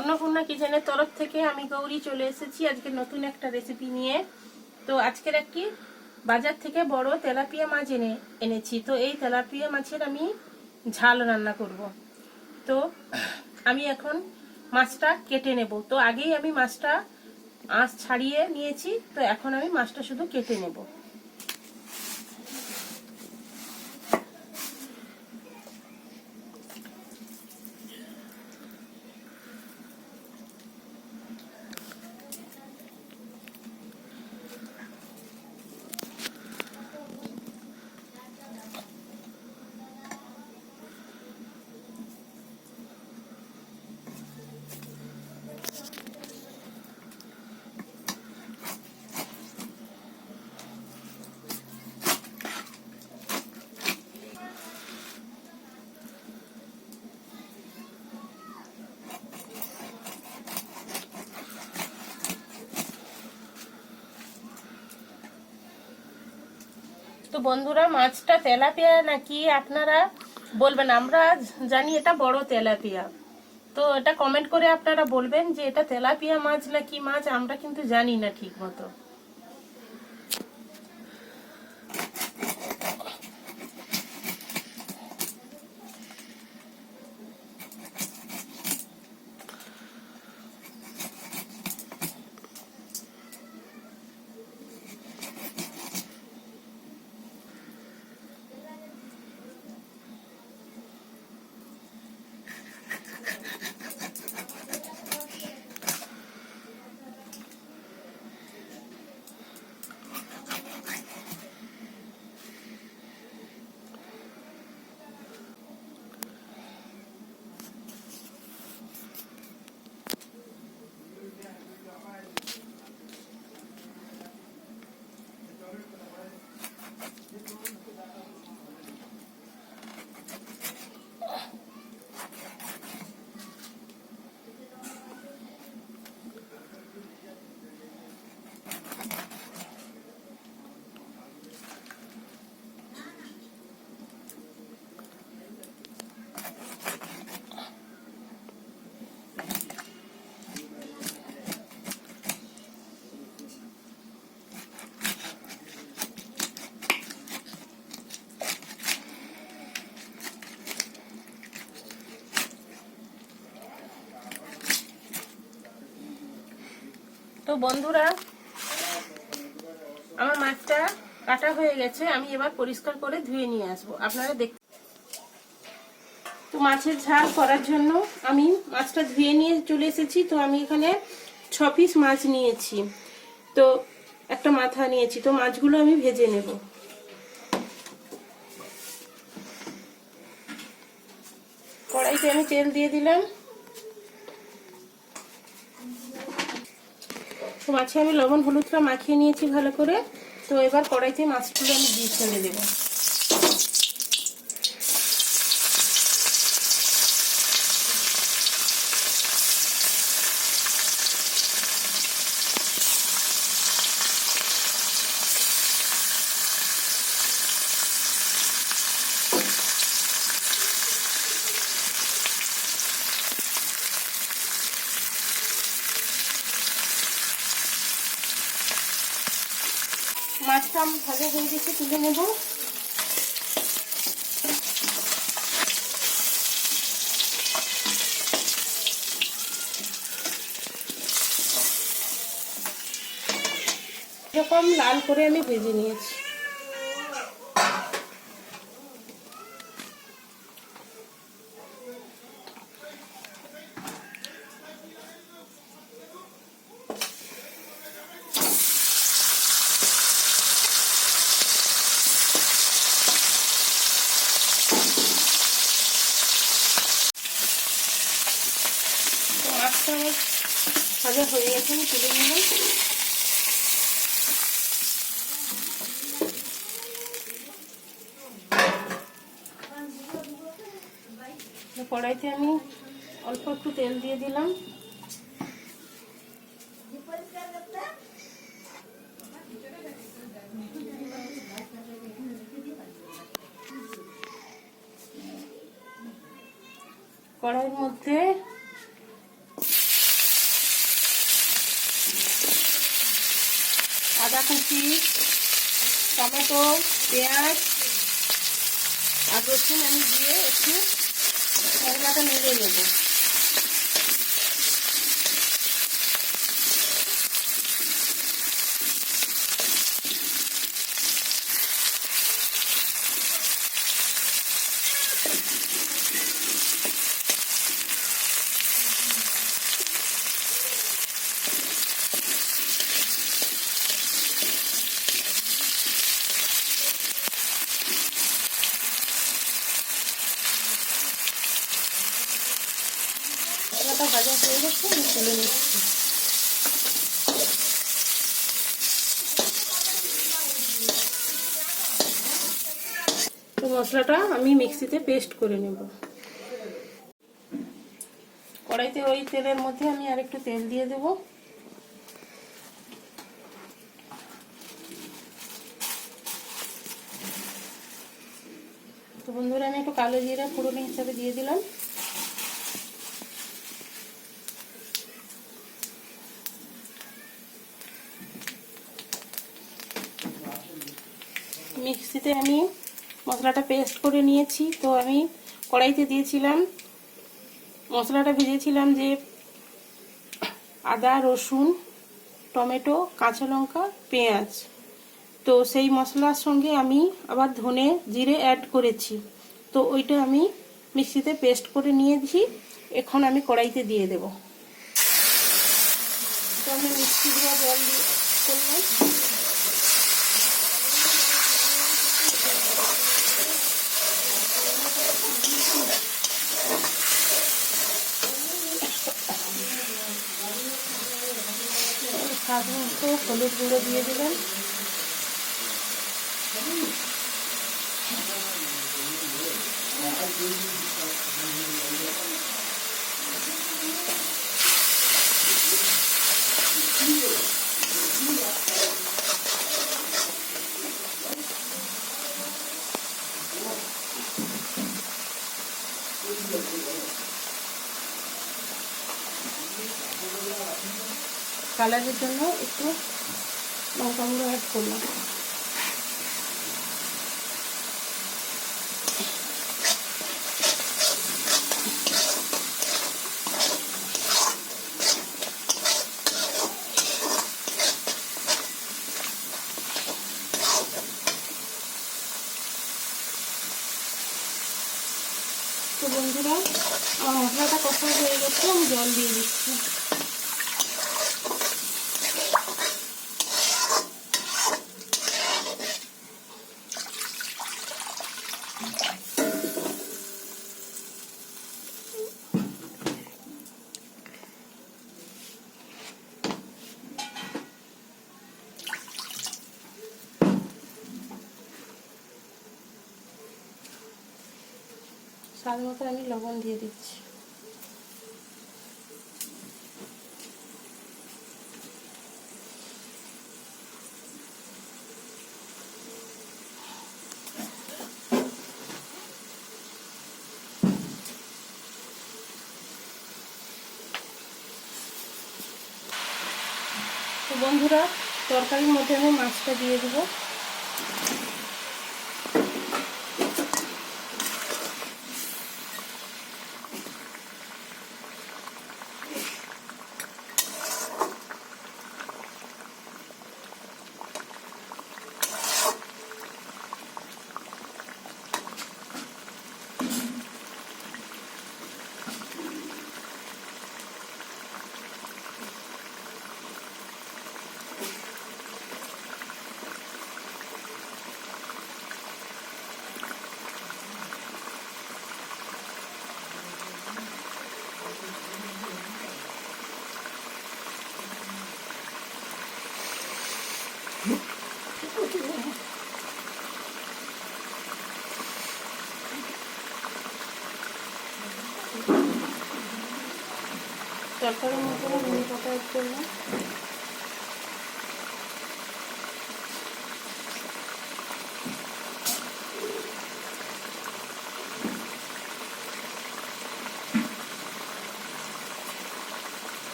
অন্নপূর্ণা কিচেনের তরফ থেকে আমি গৌরী চলে এসেছি আজকে নতুন একটা রেসিপি নিয়ে। তো আজকের একটি বাজার থেকে বড় তেলাপিয়া মাছ এনে, এনেছি। তো এই তেলাপিয়া মাছের আমি ঝাল রান্না করব। তো আমি এখন মাছটা কেটে নেব। তো আগেই আমি মাছটা আঁশ ছাড়িয়ে নিয়েছি। তো এখন আমি মাছটা শুধু কেটে নেব। বন্ধুরা, মাছটা তেলাপিয়া নাকি আপনারা বলবেন? আমরা জানি এটা বড় তেলাপিয়া। তো এটা কমেন্ট করে আপনারা বলবেন যে এটা তেলাপিয়া মাছ নাকি মাছ, আমরা কিন্তু জানি না ঠিক মতো তো বন্ধুরা, আমার মাছটা কাটা হয়ে গেছে, আমি এবার পরিষ্কার করে ধুয়ে নিয়ে আসব। আপনারা দেখ তো মাছের ঝাল করার জন্য আমি মাছটা ধুয়ে নিয়ে চলে এসেছি। তো আমি এখানে ছ পিস মাছ নিয়েছি। তো একটা মাথা নিয়েছি। তো মাছগুলো আমি ভেজে নেব। কড়াইতে আমি তেল দিয়ে দিলাম। তো মাছে আমি লবণ হলুদটা মাখিয়ে নিয়েছি ভালো করে। তো এবার কড়াইতে মাছগুলো আমি দিয়ে ফেলে দেবো। মাছটা ভালো হয়ে গেছে তুলে নেব। এরকম লাল করে আমি ভেজে নিয়েছি তো মাছটা আমার ভাজা হয়ে গেছে, আমি তুলে নিলাম কড়াইতে আমি অল্প একটু তেল দিয়ে দিলাম। কড়াইয়ের মধ্যে আদা কুচি টমেটো পেঁয়াজ আর রসুন আমি দিয়ে একটু মশলাটা নেড়ে নেব মশলাটা মশলাটা আমি মিক্সিতে পেস্ট করে নেব। কড়াইতে ওই তেলের মধ্যে আমি আর একটু তেল দিয়ে দেব। তো বন্ধুরা, আমি একটু কালো জিরা ফোড়ন হিসাবে দিয়ে দিলাম। মিক্সিতে আমি মশলাটা পেস্ট করে নিয়েছি। তো আমি কড়াইতে দিয়েছিলাম, মশলাটা ভেজেছিলাম যে আদা, রসুন, টমেটো, কাঁচা লঙ্কা, পেঁয়াজ। তো সেই মশলার সঙ্গে আমি আবার ধনে জিরে অ্যাড করেছি। তো ওইটা আমি মিক্সিতে পেস্ট করে নিয়েছি। এখন আমি কড়াইতে দিয়ে দেব। তো আমি মিক্সি দিয়ে জল দিয়ে করলাম স্বাদ মতো হলুদ গুঁড়ো দিয়ে দিলাম। কালারের জন্য একটু লঙ্কা গুঁড়ো অ্যাড করলাম। তো বন্ধুরা, আমার মশলাটা কষা হয়ে গেছে, আমি জল দিয়ে দিচ্ছি। স্বাদ মতো আমি লবণ দিয়ে দিচ্ছি। বন্ধুরা তরকারির মধ্যে আমি মাছটা দিয়ে দেবো। তরকারির মধ্যে ধনে পাতা অ্যাড করলাম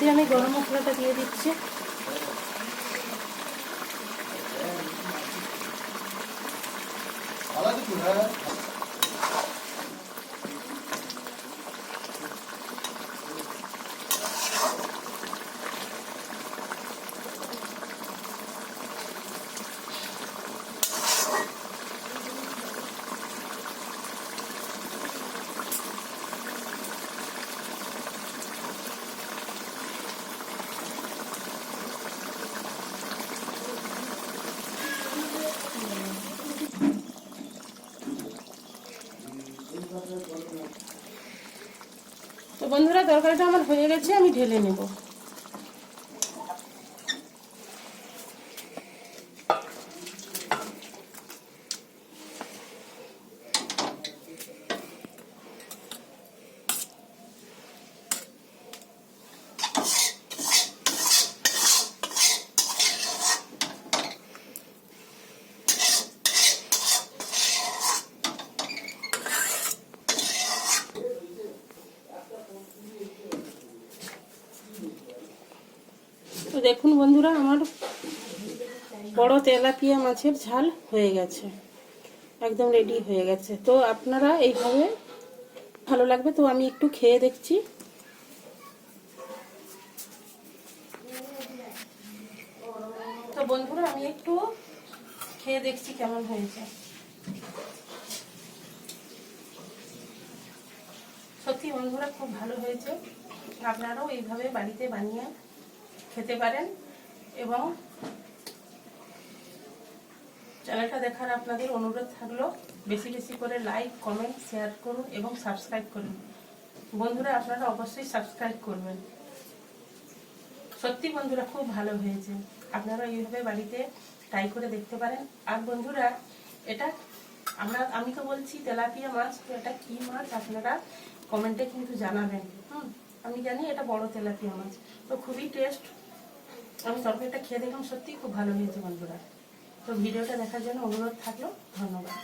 মধ্যে আমি গরম মশলাটা দিয়ে দিচ্ছি বন্ধুরা তরকারিটা আমার হয়ে গেছে আমি ঢেলে নেব। তো দেখুন বন্ধুরা, আমার বড় তেলাপিয়া মাছের ঝাল হয়ে গেছে। একদম রেডি হয়ে গেছে। তো আপনারা এইভাবে ভালো লাগবে তো আমি একটু খেয়ে দেখছি। তো বন্ধুরা, আমি একটু খেয়ে দেখছি কেমন হয়েছে। সত্যি বন্ধুরা, খুব ভালো হয়েছে। আপনারাও এইভাবে বাড়িতে বানিয়ে খেতে পারেন এবং চ্যানেলটা দেখার আপনাদের অনুরোধ থাকল। বেশি বেশি করে লাইক কমেন্ট শেয়ার করুন এবং সাবস্ক্রাইব করুন। বন্ধুরা, আপনারা অবশ্যই সাবস্ক্রাইব করবেন। সত্যি বন্ধুরা, খুব ভালো হয়েছে। আপনারা এইভাবে বাড়িতে ট্রাই করে দেখতে পারেন। আর বন্ধুরা, এটা আমরা, আমি তো বলছি তেলাপিয়া মাছ, তো এটা কি মাছ আপনারা কমেন্টে কিন্তু জানাবেন। হুম, আমি জানি এটা বড় তেলাপিয়া মাছ। তো খুবই টেস্ট আমি তরকারিটা খেয়ে দেখলাম সত্যিই খুব ভালো হয়েছে বন্ধুরা। তো ভিডিওটা দেখার জন্য অনুরোধ থাকল, ধন্যবাদ।